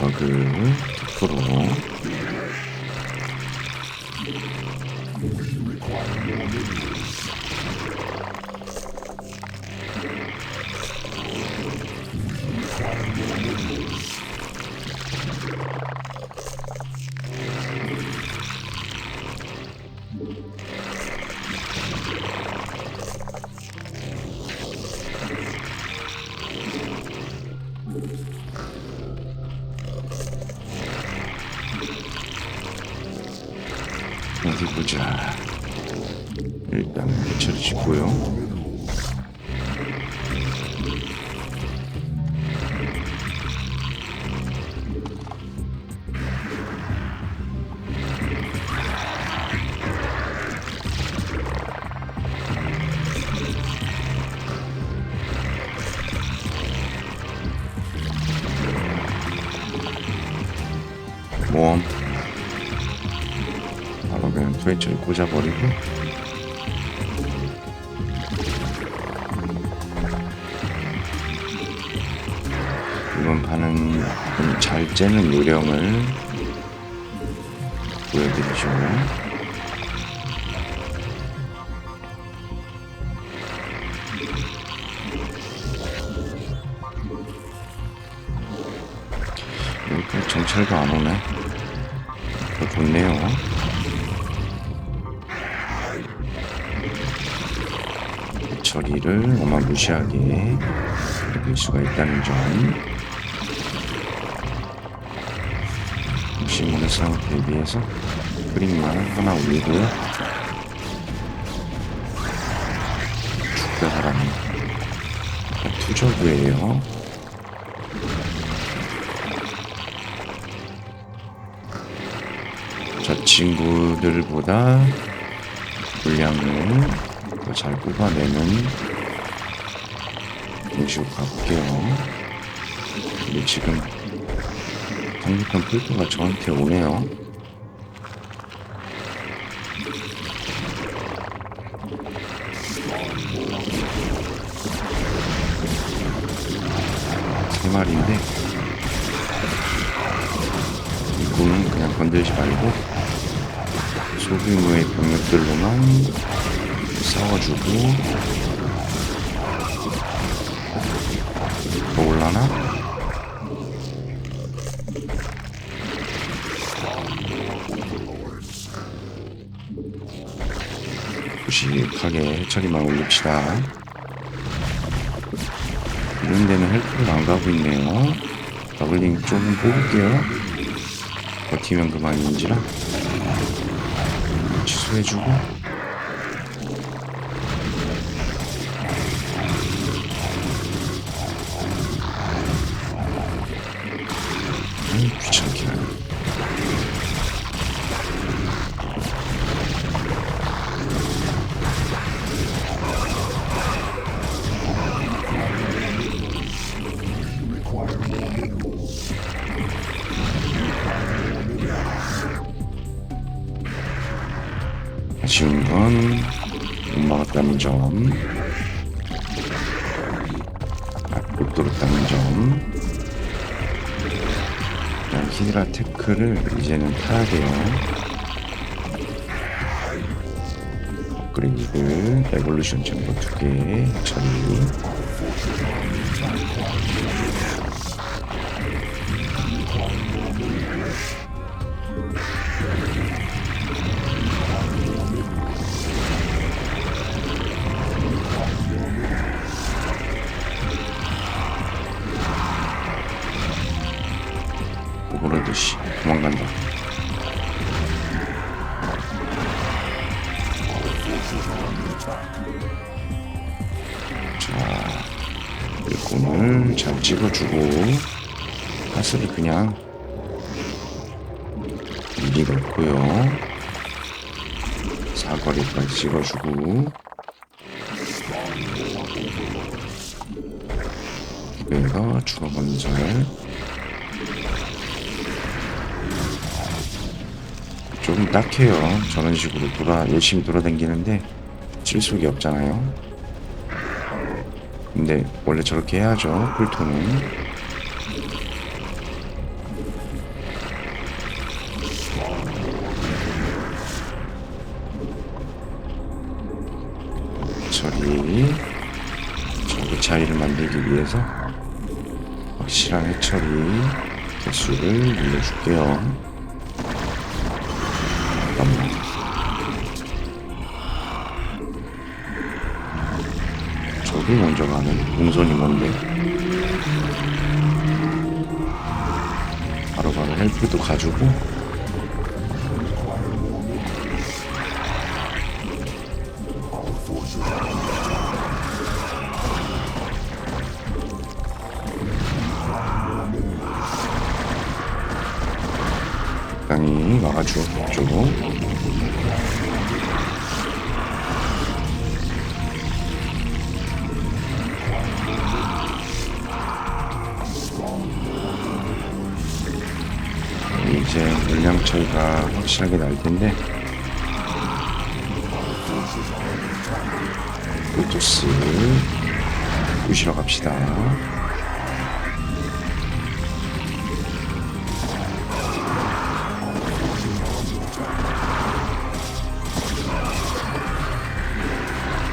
자극 100% 어디 보자. 일단 배치를 짓고요. 트위치를 꽂아버리고. 이번 판은 좀잘 째는 요령을 보여드리죠 무시하게 이길 수가 있다는 점. 혹시 모르는 상황 대비해서 그림만 하나 올리고요 축배하라는 투저구예요. 저 친구들보다 분량을 더 잘 뽑아내는 공식으로 가볼게요. 근데 지금 강력한 풀도가 저한테 오네요. 세 마리인데 이거는 그냥 건들지 말고 소규모의 병력들로만 싸워주고 더 올라나? 무식하게 처리만 올립시다. 이런 데는 헬프를 안 가고 있네요. 더블링 조금 뽑을게요. 버티면 그만인지라. 취소해주고 점, 아, 못 들었다는 점. 히드라 테크를 이제는 타야 돼요. 업그레이드, 에볼루션 정보 두 개, 처리. 잘 찍어주고 가스를 그냥 미리 넣고요. 사거리까지 찍어주고 얘가 추가 건설 조금 딱해요. 저런 식으로 돌아 열심히 돌아다니는데 실속이 없잖아요. 근데 원래 저렇게 해야죠 쿨톤은 저리 저기 자리를 만들기 위해서 확실한 해처리 개수를 늘려줄게요. 저기 먼저 가는 동선이 뭔데? 바로 바로 헬프도 가지고 적당히 막아주었 확실하게 날 텐데 로토스 부시러 갑시다.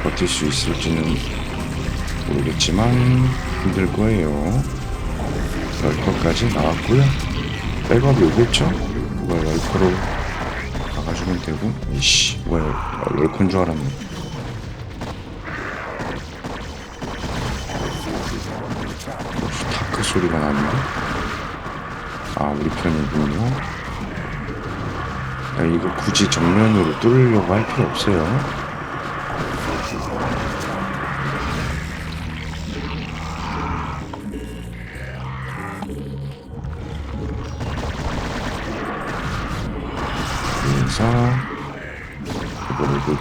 버틸 수 있을지는 모르겠지만 힘들 거예요. 럴커까지 나왔고요. 백업이 오겠죠? 뭐야 럴커로 박아주면 되고 이씨 뭐야 럴커인 줄 알았네. 다크 소리가 나는데? 아 우리 편이군요. 야, 이거 굳이 정면으로 뚫으려고 할 필요 없어요.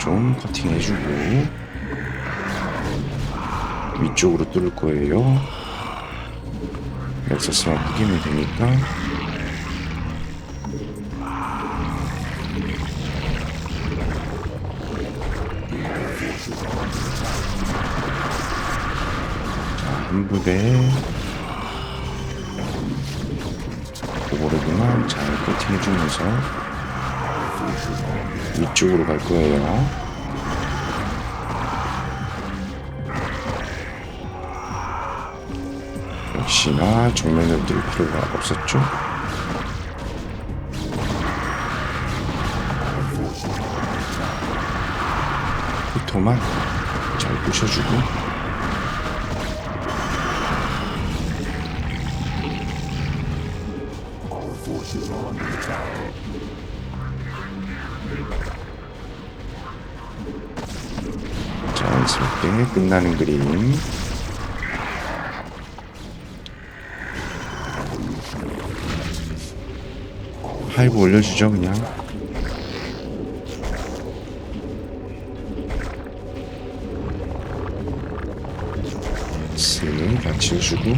좀 커팅해주고. 위쪽으로 뚫을 거예요. 넥서스만 구기면 되니까. 자, 한 부대. 오버로드만 잘 커팅해주면서 위쪽으로 갈 거예요. 역시나 정면으로 뛸 필요가 없었죠. 히토만 잘 부셔주고 자연스럽게 끝나는 그림. 하이브 올려주죠 그냥. 스 같이 해주고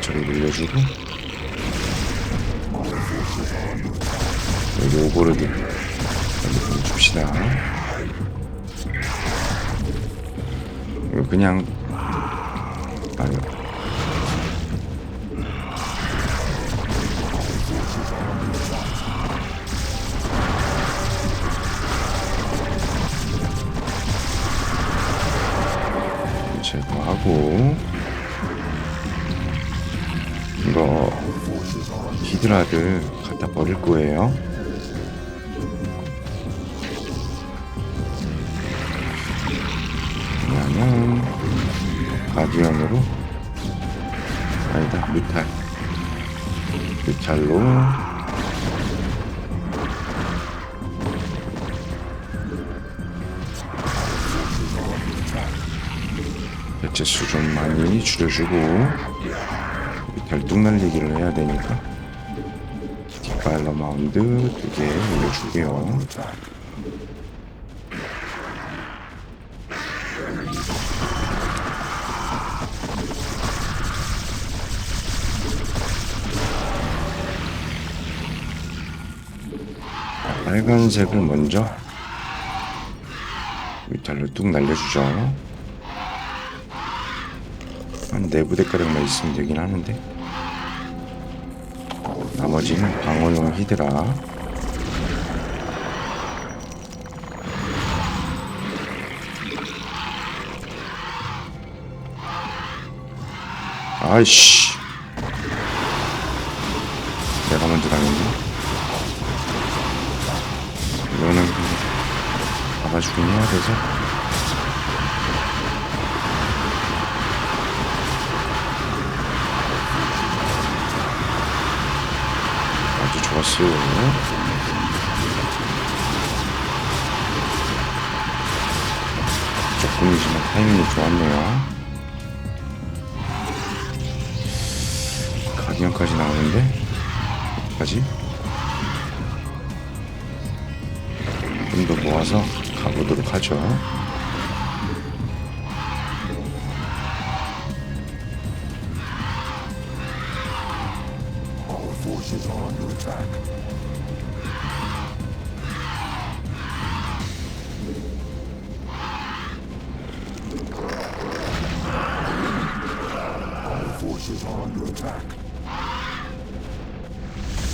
저리 늘려주고 여기 오버로드 여기 보내줍시다 그냥 아니 제거하고 이거 히드라를 갖다 버릴 거예요. 가디언으로 아니다 뮤탈. 뮤탈로. 배치수 좀 많이 줄여주고 뮤탈 뚝 날리기를 해야 되니까 뒷발러 마운드 두 개 올려줄게요 빨간색을 먼저 뮤탈로 뚝 날려주죠 한 네 부대가량만 있으면 되긴 하는데 나머지는 방어용 히드라 아이씨. 내가 먼저 당했네. 잡아주긴 해야 돼서. 아주 좋았어요. 조금이지만 타이밍이 좋았네요. 가디언까지 나오는데 어떡하지? 좀 더 모아서 가보도록 하죠.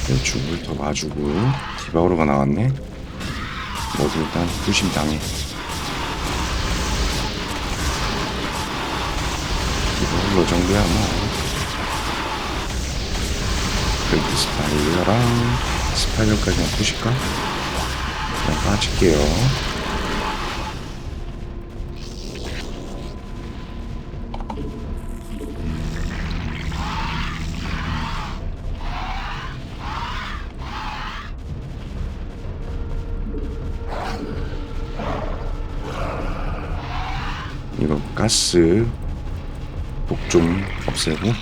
대충을 더 봐주고 디바우로가 나왔네. 모두 일단 부심 당해. 디바우로 정도야 뭐. 그래도 스파이어랑 스파이어까지만 부실까? 그냥 빠질게요. 이거 가스 복좀 없애고 네,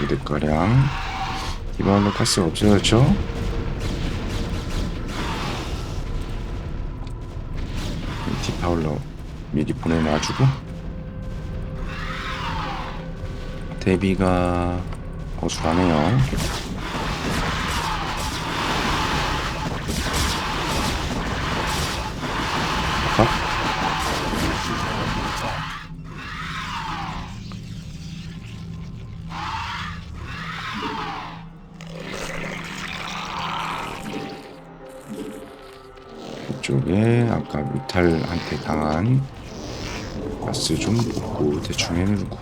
무대가량 이발로 가스 없어졌죠? 디파울러 미리 보내놔주고 데뷔가 어수라네요. 컷. 이쪽에 아까 뮤탈한테 당한 가스 좀 붓고 대충 해놓고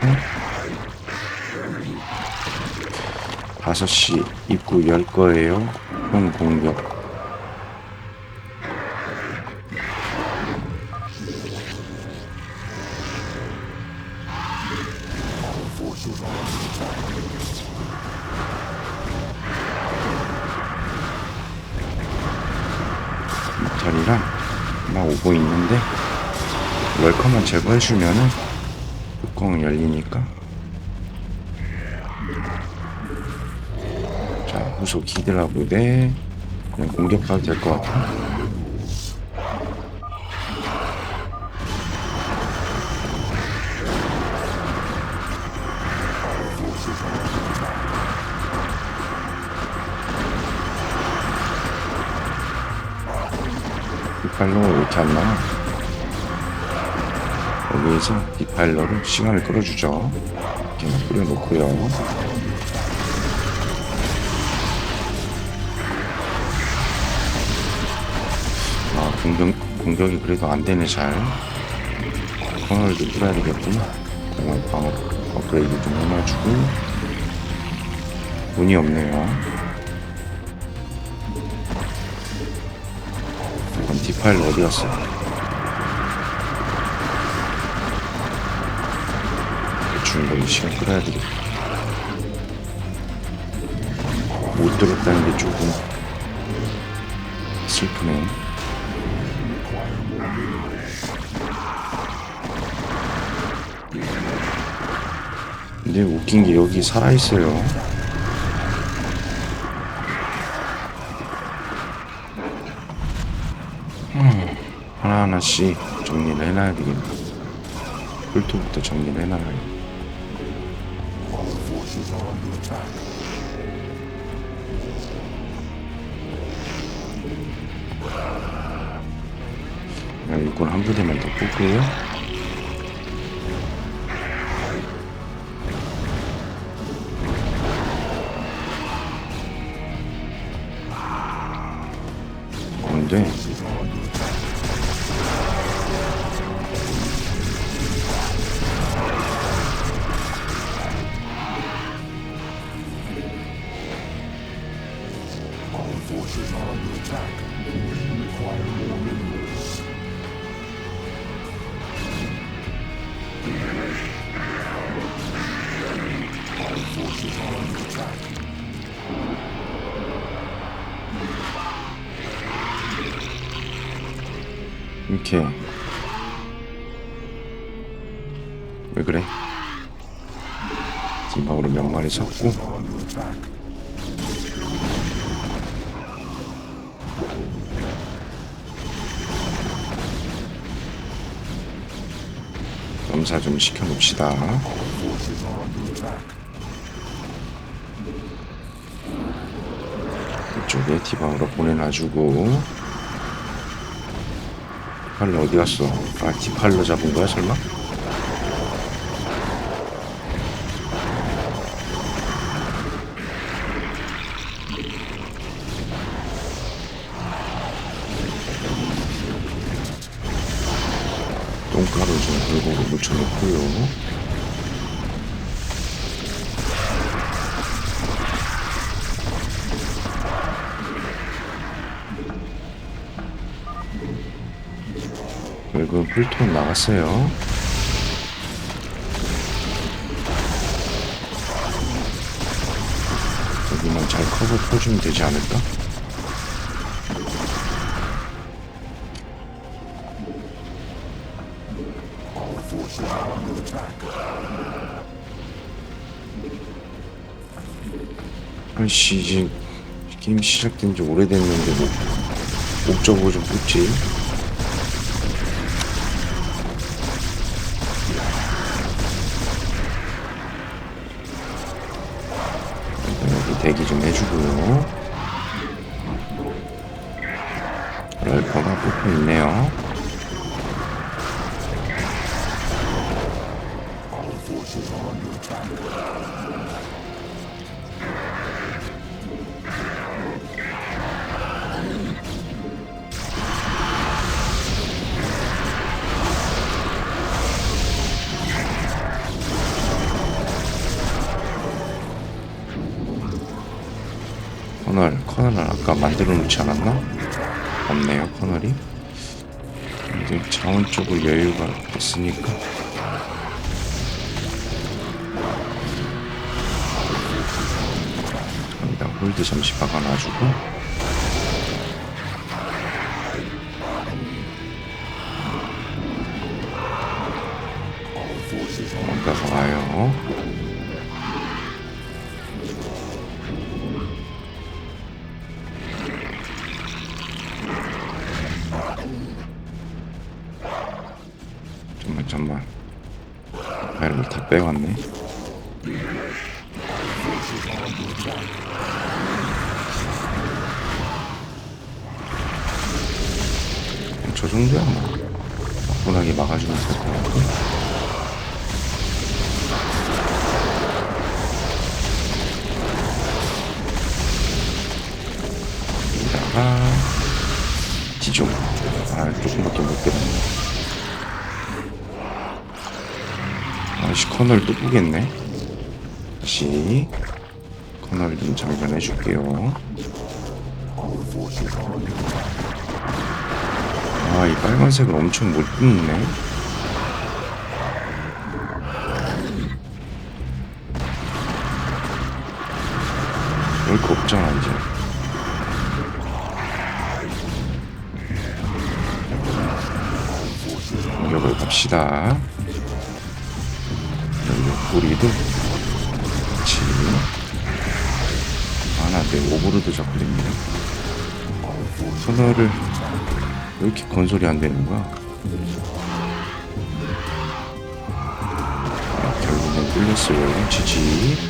5시 입구 열 거예요. 형 공격. 이탈이랑 막 오고 있는데 웰컴만 제거해주면은 뚜껑 열리니까 자, 후속 히드라 부대 그냥 공격하도 될 것 같아. 디팔로 왜 이렇게 안 나와? 여기에서 디팔러로 시간을 끌어주죠. 이렇게 뿌려놓고요. 공격, 공격이 그래도 안 되네, 잘. 코너를 좀 뚫어야 되겠구나. 공을 방어 업그레이드 좀 해놔주고. 운이 없네요. 그럼 디파일 어디 갔어? 이거 시간 끌어야 되겠다. 못 들었다는 게 조금 슬프네. 근데 웃긴 게 여기 살아있어요. 음, 하나하나씩 정리를 해놔야 되겠네. 훑부터 정리를 해놔야 그냥 일꾼 한 부대만 더 뽑고요. 이렇게. 왜 그래? 몇 마리 섰고. 검사 좀 시켜놓읍시다. 이쪽에 디방으로 보내놔주고 디팔로 어디 갔어? 아 디팔로 잡은 거야 설마? 결국 풀톤 나갔어요 여기만 잘 커버 퍼주면 되지 않을까? 아이씨 이제 게임 시작된 지 오래됐는데 뭐 옵저버 좀 뽑지 대기 좀 해주고요. 럴퍼가 뽑고 있네요 놓지 않았나? 없네요, 커널이. 근데 자원 쪽을 여유가 있으니까. 여기다 홀드 잠시 박아놔주고. 빼왔네. 저 정도야 뭐. 가뿐하게 막아주면 될것 같고. 여기다가 지좀 아 조금밖에 못 빼놨네 아씨 커널 또 보겠네. 다시 커널 좀 장전해 줄게요. 아 이 빨간색을 엄청 못 뜯네. 그럴 거 없잖아 이제. 공격을 갑시다 우리도 같이 하나 내 오버로드 됩니다. 터널을 왜 이렇게 건설이 안 되는 거야? 아, 결국엔 뚫렸어요. 지지